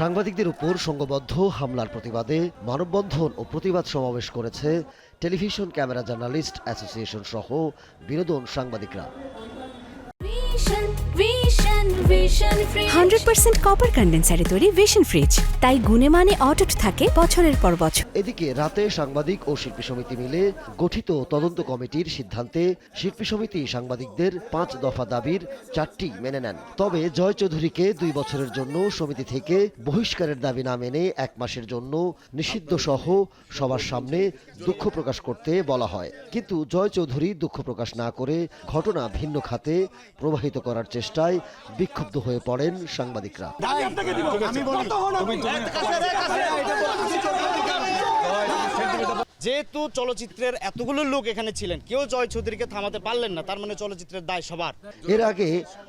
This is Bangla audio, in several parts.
সাংবাদিকদের উপর সংঘবদ্ধ হামলার প্রতিবাদে মানববন্ধন ও প্রতিবাদ সমাবেশ করেছে টেলিভিশন ক্যামেরা জার্নালিস্ট অ্যাসোসিয়েশন সহ বিনোদন সাংবাদিকরা। হান্ড্রেড পার্সেন্ট কপার কন্ডেন্সারে তৈরি ভিশন ফ্রিজ তাই গুণে মানে অটুট থাকে বছরের পর বছর। এদিকে রাতে সাংবাদিক ও শিল্পী সমিতি মিলে গঠিত তদন্ত কমিটির সিদ্ধান্তে শিল্পী সমিতি সাংবাদিকদের পাঁচ দফা দাবির চারটি মেনে নেন। তবে জয় চৌধুরীকে দুই বছরের জন্য সমিতি থেকে বহিষ্কারের দাবি না মেনে এক মাসের জন্য নিষিদ্ধ সহ সবার সামনে দুঃখ প্রকাশ করতে বলা হয়। কিন্তু জয় চৌধুরী দুঃখ প্রকাশ না করে ঘটনা ভিন্ন খাতে প্রবাহিত করার চেষ্টায় বিক্ষুব্ধ হয়ে পড়েন সাংবাদিকরা। যেহেতু চলচ্চিত্রের এতগুলো লোক এখানে ছিলেন কেউ জয় চৌধুরীকে থামাতে পারলেন না তার মানে চলচ্চিত্রের দায় সবার। এর আগে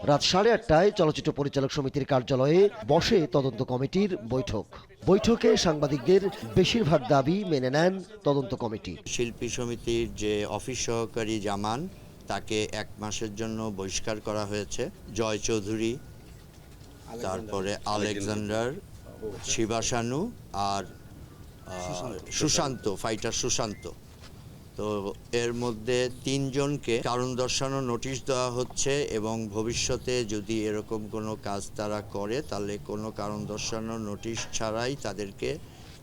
রাত সাড়ে আটটায় চলচ্চিত্র পরিচালক সমিতির কার্যালয়ে বসে তদন্ত কমিটির বৈঠক। বৈঠকে সাংবাদিকদের বেশিরভাগ দাবি মেনে নেন তদন্ত কমিটি। শিল্পী সমিতির যে অফিস সহকারী জামান তাকে এক মাসের জন্য বহিষ্কার করা হয়েছে। জয় চৌধুরী তারপরে আলেকজান্ডার। শিবাশানু আর সুশান্ত। ফাইটার সুশান্ত। তো এর মধ্যে তিনজনকে কারণ দর্শানো নোটিশ দেওয়া হচ্ছে এবং ভবিষ্যতে যদি এরকম কোনো কাজ তারা করে তাহলে কোনো কারণ দর্শানো নোটিশ ছাড়াই তাদেরকে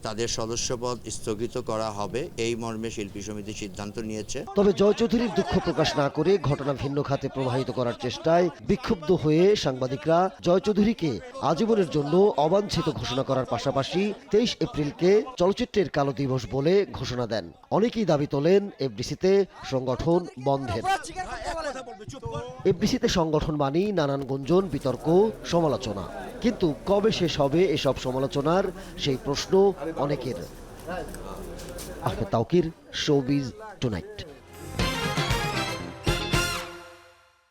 তাদের সদস্যপদ স্থগিত করা হবে। এই মর্মে শিল্পী সমিতি সিদ্ধান্ত নিয়েছে। তবে জয় চৌধুরীর দুঃখ প্রকাশ না করে ঘটনা ভিন্ন খাতে প্রবাহিত করার চেষ্টায় বিক্ষুব্ধ হয়ে সাংবাদিকরা জয় চৌধুরীকে আজীবনের জন্য অবাঞ্ছিত ঘোষণা করার পাশাপাশি তেইশ এপ্রিলকে চলচ্চিত্রের কালো দিবস বলে ঘোষণা দেন। অনেকেই দাবি তোলেন এফডিসিতে সংগঠন বন্ধের। এফডিসিতে সংগঠন মানেই নানান গুঞ্জন বিতর্ক সমালোচনা। কিন্তু কবে শেষ হবে এসব সমালোচনার সেই প্রশ্ন অনেকের। Ahmed Taukir showbiz tonight.